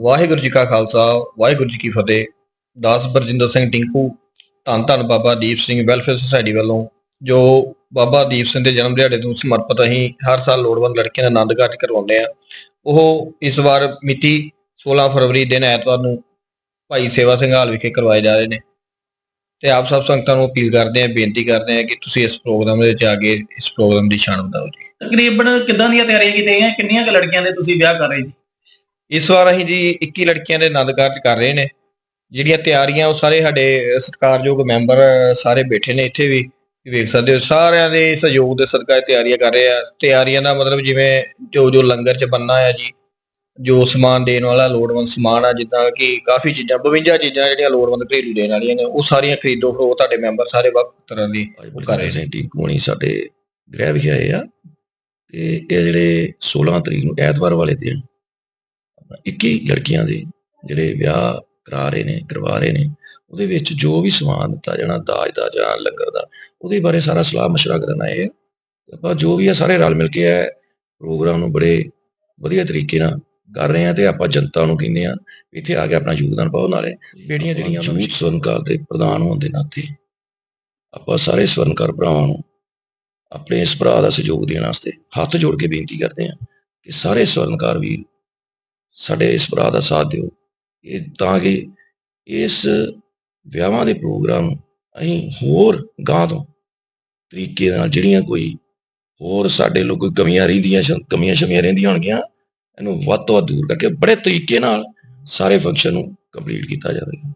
ਵਾਹਿਗੁਰੂ ਜੀ ਕਾ ਖਾਲਸਾ, ਵਾਹਿਗੁਰੂ ਜੀ ਕੀ ਫਤਿਹ। ਦਾਸ ਬਰਜਿੰਦਰ ਸਿੰਘ ਟਿੰਕੂ, ਧੰਨ ਧੰਨ ਬਾਬਾ ਦੀਪ ਸਿੰਘ ਵੈਲਫੇਅਰ ਸੁਸਾਇਟੀ ਵੱਲੋਂ, ਜੋ ਬਾਬਾ ਦੀਪ ਸਿੰਘ ਦੇ ਜਨਮ ਦਿਹਾੜੇ ਨੂੰ ਸਮਰਪਿਤ ਅਸੀਂ ਹਰ ਸਾਲ ਲੋੜਵੰਦ ਲੜਕੀਆਂ ਦਾ ਆਨੰਦ ਕਾਰਜ ਕਰਵਾਉਂਦੇ ਆ ਉਹ ਇਸ ਵਾਰ ਮਿਤੀ 16 ਫਰਵਰੀ ਦਿਨ ਐਤਵਾਰ ਨੂੰ ਭਾਈ ਸੇਵਾ ਸਿੰਘ ਹਾਲ ਵਿਖੇ ਕਰਵਾਏ ਜਾ ਰਹੇ ਨੇ। ਤੇ ਆਪ ਸਭ ਸੰਗਤਾਂ ਨੂੰ ਅਪੀਲ ਕਰਦੇ ਆ ਬੇਨਤੀ ਕਰਦੇ ਆ ਕਿ ਤੁਸੀਂ ਇਸ ਪ੍ਰੋਗਰਾਮ ਦੇ ਵਿੱਚ ਆ ਕੇ ਇਸ ਪ੍ਰੋਗਰਾਮ ਦੀ ਸ਼ਾਨ ਵਧਾਓ ਜੀ। ਤਕਰੀਬਨ ਕਿੱਦਾਂ ਦੀਆਂ ਤਿਆਰੀਆਂ ਕੀਤੀਆਂ ਕਿੰਨੀਆਂ ਕੁ ਲੜਕੀਆਂ ਦੇ ਤੁਸੀਂ ਵਿਆਹ ਕਰ ਰਹੇ ਜੀ? ਇਸ ਵਾਰ ਅਸੀਂ ਜੀ 21 ਲੜਕੀਆਂ ਦੇ ਆਨੰਦ ਕਾਰਜ ਕਰ ਰਹੇ ਨੇ। ਜਿਹੜੀਆਂ ਤਿਆਰੀਆਂ ਉਹ ਸਾਰੇ ਸਾਡੇ ਸਤਿਕਾਰਯੋਗ ਮੈਂਬਰ ਸਾਰੇ ਬੈਠੇ ਨੇ ਇੱਥੇ ਵੀ। ਵੇਖ ਸਕਦੇ ਹੋ ਸਾਰਿਆਂ ਦੇ ਸਹਿਯੋਗ ਦੇ ਸਦਕਾ ਇਹ ਤਿਆਰੀਆਂ ਕਰ ਰਹੇ ਆ। ਤਿਆਰੀਆਂ ਦਾ ਮਤਲਬ ਜਿਵੇਂ ਜੋ ਜੋ ਲੰਗਰ ਚ ਬੰਨਾ ਆ ਜੀ ਜੋ ਸਮਾਨ ਦੇਣ ਵਾਲਾ ਲੋੜਵੰਦ ਸਮਾਨ ਆ ਜਿੱਦਾਂ ਕਿ ਕਾਫੀ ਚੀਜ਼ਾਂ 52 ਚੀਜ਼ਾਂ ਜਿਹੜੀਆਂ ਲੋੜਵੰਦ ਘਰੇਲੂ ਦੇਣ ਵਾਲੀਆਂ ਨੇ ਉਹ ਸਾਰੀਆਂ ਖਰੀਦੋ ਫਿਰ ਉਹ ਤੁਹਾਡੇ ਮੈਂਬਰ ਸਾਰੇ ਵੱਖ ਤਰ੍ਹਾਂ ਦੀ ਉਹ ਕਰ ਰਹੇ ਨੇ। ਟੀਕੂ ਹੋਣੀ ਸਾਡੇ ਗ੍ਰਹਿ ਵਿਖੇ ਆਏ ਆ। ਤੇ ਇਹ ਜਿਹੜੇ 16 ਤਰੀਕ ਨੂੰ ਐਤਵਾਰ ਵਾਲੇ ਦਿਨ 21 ਲੜਕੀਆਂ ਦੇ ਜਿਹੜੇ ਵਿਆਹ ਕਰਾ ਰਹੇ ਨੇ ਕਰਵਾ ਰਹੇ ਨੇ ਉਹਦੇ ਵਿੱਚ ਜੋ ਵੀ ਸਮਾਨ ਦਿੱਤਾ ਜਾਣਾ ਦਾਜ ਦਾ ਜਾਂ ਲੰਗਰ ਦਾ ਉਹਦੇ ਬਾਰੇ ਸਾਰਾ ਸਲਾਹ ਮਸ਼ਵਰਾ ਕਰਨ ਆ ਤੇ ਆਪਾਂ ਜੋ ਵੀ ਆ ਸਾਰੇ ਰਲ ਮਿਲ ਕੇ ਇਹ ਪ੍ਰੋਗਰਾਮ ਨੂੰ ਬੜੇ ਵਧੀਆ ਤਰੀਕੇ ਨਾਲ ਕਰ ਰਹੇ ਆ ਤੇ ਆਪਾਂ ਜਨਤਾ ਨੂੰ ਕਹਿੰਦੇ ਆ ਵੀ ਇੱਥੇ ਆ ਕੇ ਆਪਣਾ ਯੋਗਦਾਨ ਪਾਓ ਨਾਲੇ। ਬੇੜੀਆਂ ਜਿਹੜੀਆਂ ਯੂਥ ਸਵਰਨਕਾਰ ਦੇ ਪ੍ਰਧਾਨ ਹੋਣ ਦੇ ਨਾਤੇ ਆਪਾਂ ਸਾਰੇ ਸਵਰਨਕਾਰ ਭਰਾਵਾਂ ਨੂੰ ਆਪਣੇ ਇਸ ਭਰਾ ਦਾ ਸਹਿਯੋਗ ਦੇਣ ਵਾਸਤੇ ਹੱਥ ਜੋੜ ਕੇ ਬੇਨਤੀ ਕਰਦੇ ਹਾਂ ਕਿ ਸਾਰੇ ਸਵਰਨਕਾਰ ਵੀਰ ਸਾਡੇ ਇਸ ਭਰਾ ਦਾ ਸਾਥ ਦਿਓ। ਇਹ ਤਾਂ ਕਿ ਇਸ ਵਿਆਹਾਂ ਦੇ ਪ੍ਰੋਗਰਾਮ ਅਸੀਂ ਹੋਰ ਗਾਂ ਤੋਂ ਤਰੀਕੇ ਨਾਲ ਜਿਹੜੀਆਂ ਕੋਈ ਹੋਰ ਸਾਡੇ ਲੋਕ ਕੋਈ ਕਮੀਆਂ ਰਹਿੰਦੀਆਂ ਸ਼- ਕਮੀਆਂ ਸ਼ਮੀਆਂ ਰਹਿੰਦੀਆਂ ਹੋਣਗੀਆਂ, ਇਹਨੂੰ ਵੱਧ ਤੋਂ ਵੱਧ ਦੂਰ ਕਰਕੇ ਬੜੇ ਤਰੀਕੇ ਨਾਲ ਸਾਰੇ ਫੰਕਸ਼ਨ ਨੂੰ ਕੰਪਲੀਟ ਕੀਤਾ ਜਾਵੇਗਾ।